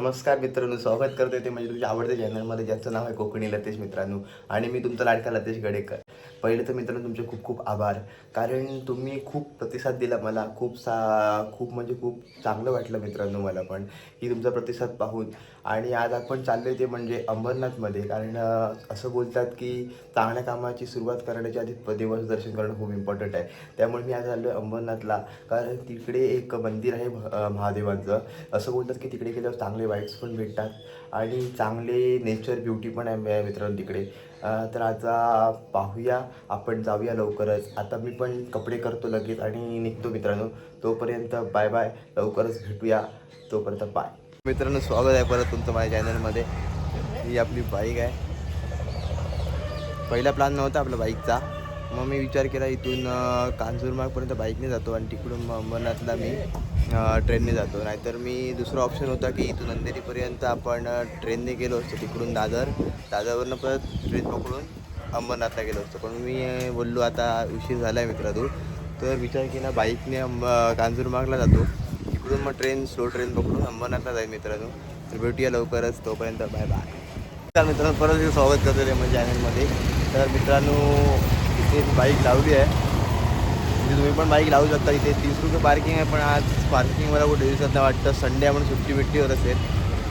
नमस्कार मित्रांनो स्वागत करते ते म्हणजे तुझ्या आवडत्या चॅनलमध्ये ज्याचं नाव आहे कोकणी लतेश मित्रांनो. आणि मी तुमचा लाडका लतेश गडेकर. पहिले तर मित्रांनो तुमचे खूप खूप आभार. कारण तुम्ही खूप प्रतिसाद दिला मला. खूप सा खूप म्हणजे खूप चांगलं वाटलं मित्रांनो मला पण की तुमचा प्रतिसाद पाहून. आणि आज आपण चाललोय ते म्हणजे अंबरनाथमध्ये. कारण असं बोलतात की चांगल्या कामाची सुरुवात करण्याच्या आधी देवाचं दर्शन करणं खूप इम्पॉर्टंट आहे. त्यामुळे मी आज आलो आहे अंबरनाथला. कारण तिकडे एक मंदिर आहे भ- महादेवांचं. असं बोलतात की तिकडे गेल्यावर चांगले वाईट्स पण भेटतात. आणि चांगले नेचर ब्युटी पण आहे मित्रांनो तिकडे. तर आता पाहूया आपण जाऊया लवकरच. आता मी पण कपडे करतो लगेच आणि निघतो मित्रांनो. तोपर्यंत बाय बाय लवकरच भेटूया. तोपर्यंत बाय. मित्रांनो स्वागत आहे परत तुमचं माझ्या चॅनलमध्ये. ही आपली बाईक आहे. पहिला प्लॅन नव्हता आपल्या बाईकचा. मग मी विचार केला इथून कांजूरमार्गपर्यंत बाईकने जातो आणि तिकडून अंबरनाथला मी ट्रेनने जातो. नाहीतर मी दुसरा ऑप्शन होता की इथून अंधेरीपर्यंत आपण ट्रेनने गेलो असतो तिकडून दादर. दादरवरनं परत ट्रेन पकडून अंबरनाथला गेलो असतो. पण मी बोललो आता उशीर झाला आहे मित्रा तू तर विचार केला बाईकने अंब कांजूरमार्गला जातो. तिकडून मग ट्रेन स्लो ट्रेन पकडून अंबरनाथला जाईल मित्रांनो. तर भेटूया लवकरच तोपर्यंत. बाय बाय तर मित्रांनो परत स्वागत करतो ते म्हणजे चॅनलमध्ये तर मित्रांनो इथे बाईक लावली आहे. म्हणजे तुम्ही पण बाईक लावू शकता. इथे तीस रुपये पार्किंग आहे पण आज पार्किंग मला कुठे दिसत नाही. वाटतं संडे आपण सुट्टी बिट्टीवर असेल.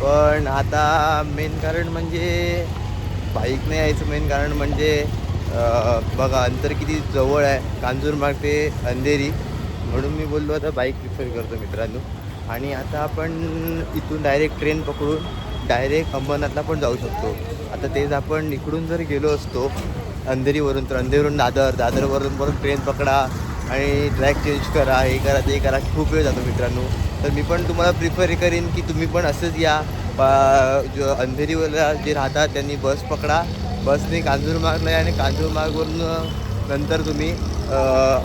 पण आता मेन कारण म्हणजे बाईकने यायचं मेन कारण म्हणजे बघा अंतर किती जवळ आहे. कांजूरमार्ग ते अंधेरी. म्हणून मी बोललो आता बाईक प्रिफर करतो मित्रांनो. आणि आता आपण इथून डायरेक्ट ट्रेन पकडून डायरेक्ट अंबरनाथला पण जाऊ शकतो. आता तेच आपण इकडून जर गेलो असतो अंधेरीवरून तर अंधेरीवरून दादर दादरवरून परत ट्रेन पकडा आणि ट्रॅक चेंज करा हे करा ते करा. खूप वेळ जातो मित्रांनो. तर मी पण तुम्हाला प्रिफर करीन की तुम्ही पण असंच या. जो अंधेरीवरला जे राहतात त्यांनी बस पकडा. बसने कांजूरमार्गला आणि कांजूरमार्गवरून नंतर तुम्ही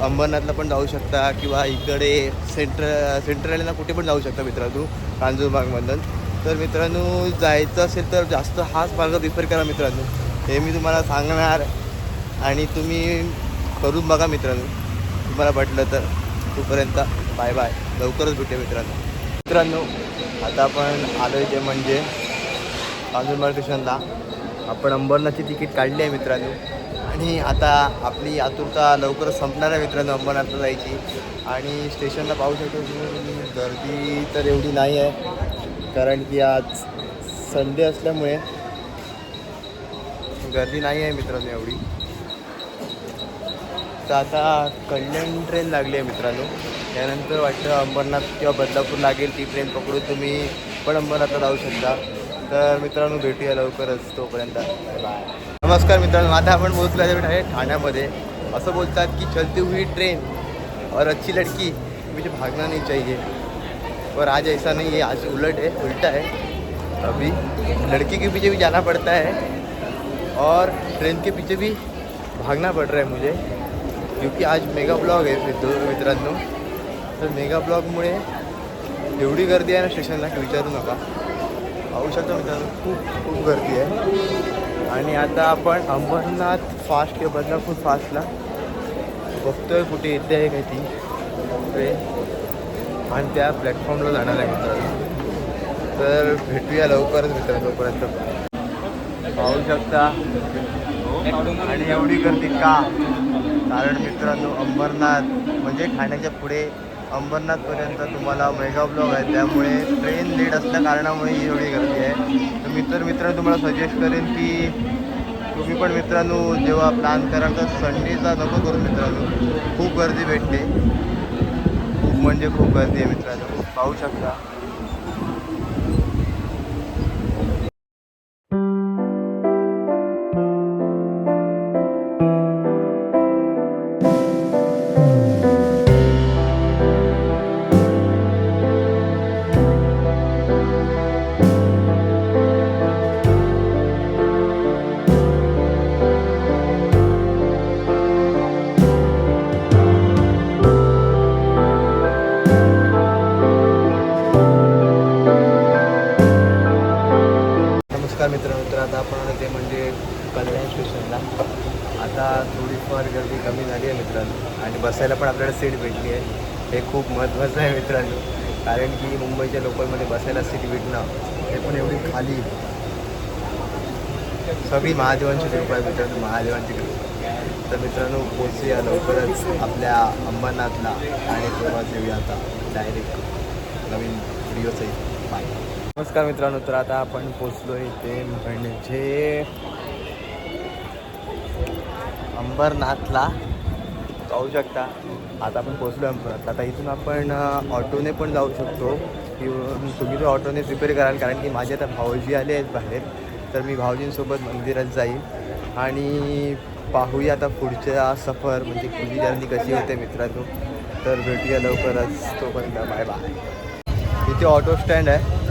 अंबरनाथला पण जाऊ शकता किंवा इकडे सेंट्र सेंट्रलला कुठे पण जाऊ शकता मित्रांनो कांजूरमार्गमधून तर मित्रांनो जायचं असेल तर जास्त हाच मार्ग प्रिफर करा मित्रांनो. हे मी तुम्हाला सांगणार. आणि तुम्ही करून बघा मित्रांनो. तुम्हाला वाटलं तर तोपर्यंत बाय बाय. लवकरच भेटूया मित्रांनो. मित्रांनो आता आपण आलो इथे म्हणजे कांजूरमार्ग स्टेशनला. आपण अंबरनाथची तिकीट काढली आहे मित्रांनो. आणि आता आपली आतुरता लवकरच संपणार आहे मित्रांनो अंबरनाथला जायची. आणि स्टेशनला पाहू शकतो तुम्ही गर्दी तर एवढी नाही आहे. कारण की आज संडे असल्यामुळे गर्दी नाही आहे मित्रांनो एवढी. तर आता कल्याण ट्रेन लागली आहे मित्रांनो. त्यानंतर वाटतं अंबरनाथ किंवा बदलापूर लागेल ती ट्रेन पकडून तुम्ही पण अंबरनाथला जाऊ शकता. तर मित्रांनो भेटूया लवकरच तोपर्यंत. बाय नमस्कार मित्रांनो आता आपण बोलतो आहे ठाण्यामध्ये. असं बोलतात की चलती हुई ट्रेन और अच्छी लड़की मुझे भागना नहीं चाहिए. पर आज ऐसा नहीं है आज उलट है उल्टा है. अभी लड़की के पीछे भी जाना पड़ता है और ट्रेन के पीछे भी भागना पड़ रहा है मुझे. क्योंकि आज मेगा ब्लॉग आहे मित्र मित्रांनो. तर मेगा ब्लॉगमुळे एवढी गर्दी आहे ना स्टेशनला की विचारू नका. पाहू शकता मित्रांनो खूप खूप गर्दी आहे. आणि आता आपण अंबरनाथ फास्ट किंवा बदलापूर फास्टला बघतोय कुठे येते आहे काय ती. ट्रेन आणि त्या प्लॅटफॉर्मला जाणार आहे मित्रांनो. तर भेटूया लवकरच मित्रांनो तोपर्यंत पाहू शकता. आणि एवढी गर्दी का? कारण मित्रांनो अंबरनाथ म्हणजे ठाण्याच्या पुढे अंबरनाथपर्यंत तुम्हाला मेगा ब्लॉक आहे. त्यामुळे ट्रेन लेट असल्या कारणामुळे ही एवढी गर्दी आहे. तर मित्र मित्रांनो तुम्हाला सजेस्ट करेन की तुम्ही पण मित्रांनो जेव्हा प्लॅन कराल तर संडेचा नको करू मित्रांनो. खूप गर्दी भेटते. खूप म्हणजे खूप गर्दी आहे मित्रांनो. पाहू शकता. आता थोडीफार गर्दी कमी झाली आहे मित्रांनो. आणि बसायला पण आपल्याला सीट भेटली आहे. हे खूप महत्त्वाचं आहे मित्रांनो. कारण की मुंबईच्या लोकलमध्ये बसायला सीट भेटणं ते पण एवढी खाली. सगळी महादेवांची कृपा आहे मित्रांनो महादेवांची कृपा. तर मित्रांनो पोचूया लवकरच आपल्या अंबरनाथला आणि प्रवास येऊया आता डायरेक्ट नवीन व्हिडिओसहित बाय नमस्कार मित्रांनो तर आता आपण पोचलो आहे ते म्हणजे अंबरनाथला जाऊ शकता. आता आपण पोचलो अंबरनाथला. आता इथून आपण ऑटोने पण जाऊ शकतो. किंवा तुम्ही तर ऑटोने प्रिपेअर कराल कारण की माझे आता भाऊजी आले आहेत बाहेर. तर मी भाऊजींसोबत मंदिरात जाईल आणि पाहूया आता पुढच्या सफर म्हणजे पुढची जर्नी कशी होते मित्रांनो. तर भेटूया लवकरच. तोपर्यंत बाय बाय. इथे ऑटो स्टँड आहे.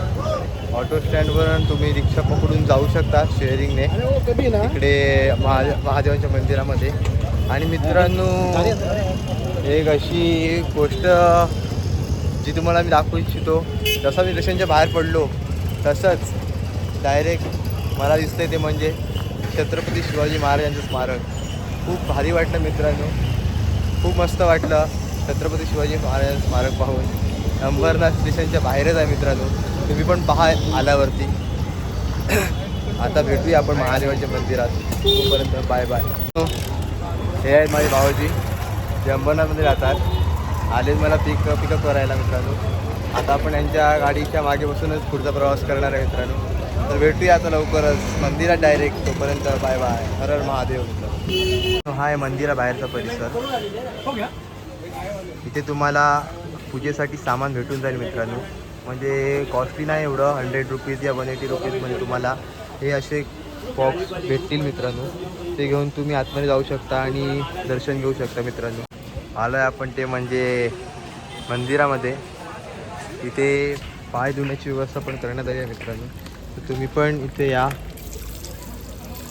ऑटो स्टँडवरून तुम्ही रिक्षा पकडून जाऊ शकता शेअरिंगने. इकडे महा महादेवांच्या मंदिरामध्ये. आणि मित्रांनो एक अशी गोष्ट जी तुम्हाला मी दाखवू इच्छितो. जसा मी स्टेशनच्या बाहेर पडलो तसंच डायरेक्ट मला दिसतंय ते म्हणजे छत्रपती शिवाजी महाराजांचं स्मारक. खूप भारी वाटलं मित्रांनो. खूप मस्त वाटलं छत्रपती शिवाजी महाराजांचं स्मारक पाहून. अंबरनाथ स्टेशनच्या बाहेरच आहे मित्रांनो. तुम्ही पण पहा आल्यावरती. आता भेटूया आपण महादेवाच्या मंदिरात. तोपर्यंत बाय बाय हे आहेत माझे भाऊजी. जे अंबरनाथमध्ये राहतात. आलेच मला पिक पिकअप करायला मित्रांनो. आता आपण यांच्या गाडीच्या मागे बसूनच पुढचा प्रवास करणार आहे मित्रांनो. तर भेटूया आता लवकरच. मंदिरात डायरेक्ट तोपर्यंत बाय बाय हर हर महादेव. हा आहे मंदिराबाहेरचा परिसर. इथे तुम्हाला पूजेसाठी सामान भेटून जाईल मित्रांनो. म्हणजे कॉस्टली नाही एवढं हंड्रेड रुपीज या वन एटी रुपीजमध्ये तुम्हाला हे असे बॉक्स भेटतील मित्रांनो. ते घेऊन तुम्ही आतमध्ये जाऊ शकता आणि दर्शन घेऊ शकता मित्रांनो. आलो आहे आपण ते म्हणजे मंदिरामध्ये. इथे पाय धुण्याची व्यवस्था पण करण्यात आली आहे मित्रांनो. तर तुम्ही पण इथे या.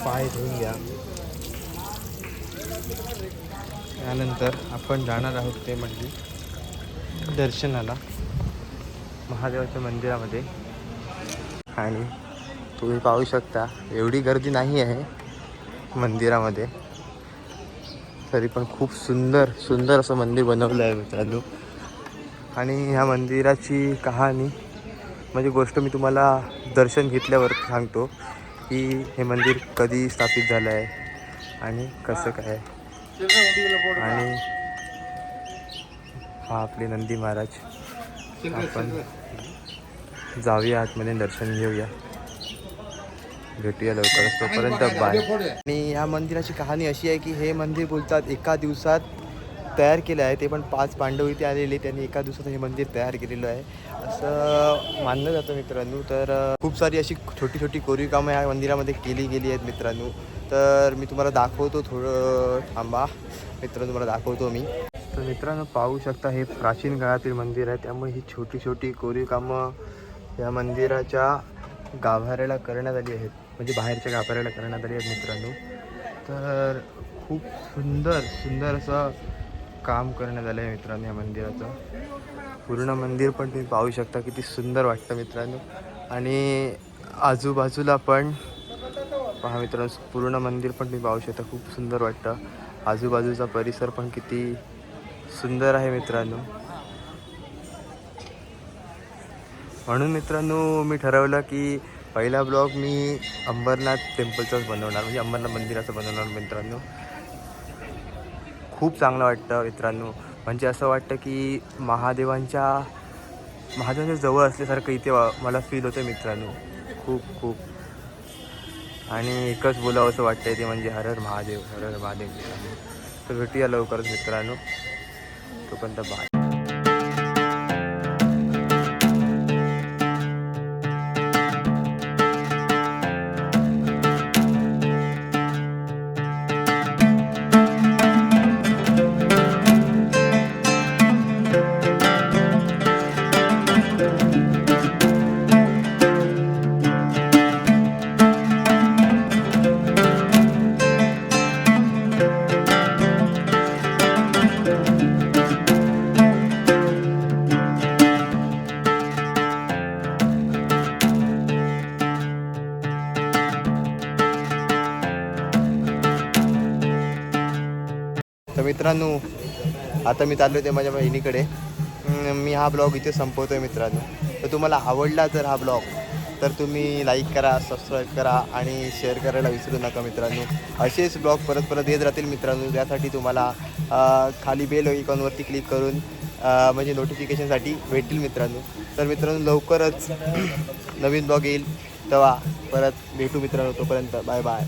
पाय धुवून घ्या. त्यानंतर आपण जाणार आहोत ते म्हणजे दर्शनाला महादेवाच्या मंदिरामध्ये. आणि तुम्ही पाहू शकता एवढी गर्दी नाही आहे मंदिरामध्ये. तरी पण खूप सुंदर सुंदर असं मंदिर बनवलं आहे मित्रांनो. आणि ह्या मंदिराची कहाणी म्हणजे गोष्ट मी तुम्हाला दर्शन घेतल्यावर सांगतो की हे मंदिर कधी स्थापित झालं आहे आणि कसं काय आणि हा आपले नंदी महाराज. आपण जाऊया आतमध्ये दर्शन घेऊया. भेटूया लवकरच तोपर्यंत. बाय. आणि ह्या मंदिराची कहाणी अशी आहे की हे मंदिर बोलतात एका दिवसात तयार केलं आहे. ते पण पाच पांडव इथे आलेले त्यांनी एका दिवसात हे मंदिर तयार केलेलं आहे. असं मानलं जातं मित्रांनो. तर खूप सारी अशी छोटी छोटी कोरीव कामं ह्या मंदिरामध्ये केली गेली आहेत मित्रांनो. तर मी तुम्हाला दाखवतो थोडं थांबा. मित्रांनो तुम्हाला दाखवतो मी. तर मित्रांनो पाहू शकता हे प्राचीन काळातील मंदिर आहे. त्यामुळे ही छोटी छोटी कोरीव कामं या मंदिराच्या गाभाऱ्याला करण्यात आली आहेत. म्हणजे बाहेरच्या गाभाऱ्याला करण्यात आली आहेत मित्रांनो. तर खूप सुंदर सुंदर असं काम करण्यात आलं आहे मित्रांनो या मंदिराचं. पूर्ण मंदिर पण तुम्ही पाहू शकता किती सुंदर वाटतं मित्रांनो. आणि आजूबाजूला पण पहा मित्रांनो पूर्ण मंदिर पण तुम्ही पाहू शकता खूप सुंदर वाटतं. आजूबाजूचा परिसर पण किती सुंदर आहे मित्रांनो. म्हणून मित्रांनो मी ठरवलं की पहिला ब्लॉग मी अंबरनाथ टेम्पलचाच बनवणार म्हणजे अंबरनाथ मंदिराचं बनवणार मित्रांनो. खूप चांगलं वाटतं मित्रांनो. म्हणजे असं वाटतं की महादेवांच्या महादेवांच्या जवळ असल्यासारखं इथे मला फील होतं मित्रांनो. खूप खूप. आणि एकच बोलावं असं वाटतं ते म्हणजे हर हर महादेव हर हर महादेव मित्रांनो. तर भेटूया लवकरच मित्रांनो. तोपर्यंत मित्रांनो आता मी चाललो ते माझ्या बहिणीकडे. मी हा ब्लॉग इथे संपवतो आहे मित्रांनो. तर तुम्हाला आवडला जर हा ब्लॉग तर तुम्ही लाईक करा सबस्क्राईब करा आणि शेअर करायला विसरू नका मित्रांनो. असेच ब्लॉग परत परत येत राहतील मित्रांनो. त्यासाठी तुम्हाला खाली बेल आयकॉनवरती क्लिक करून म्हणजे नोटिफिकेशनसाठी भेटतील मित्रांनो. तर मित्रांनो लवकरच नवीन ब्लॉग येईल. तेव्हा परत भेटू मित्रांनो तोपर्यंत. Bye bye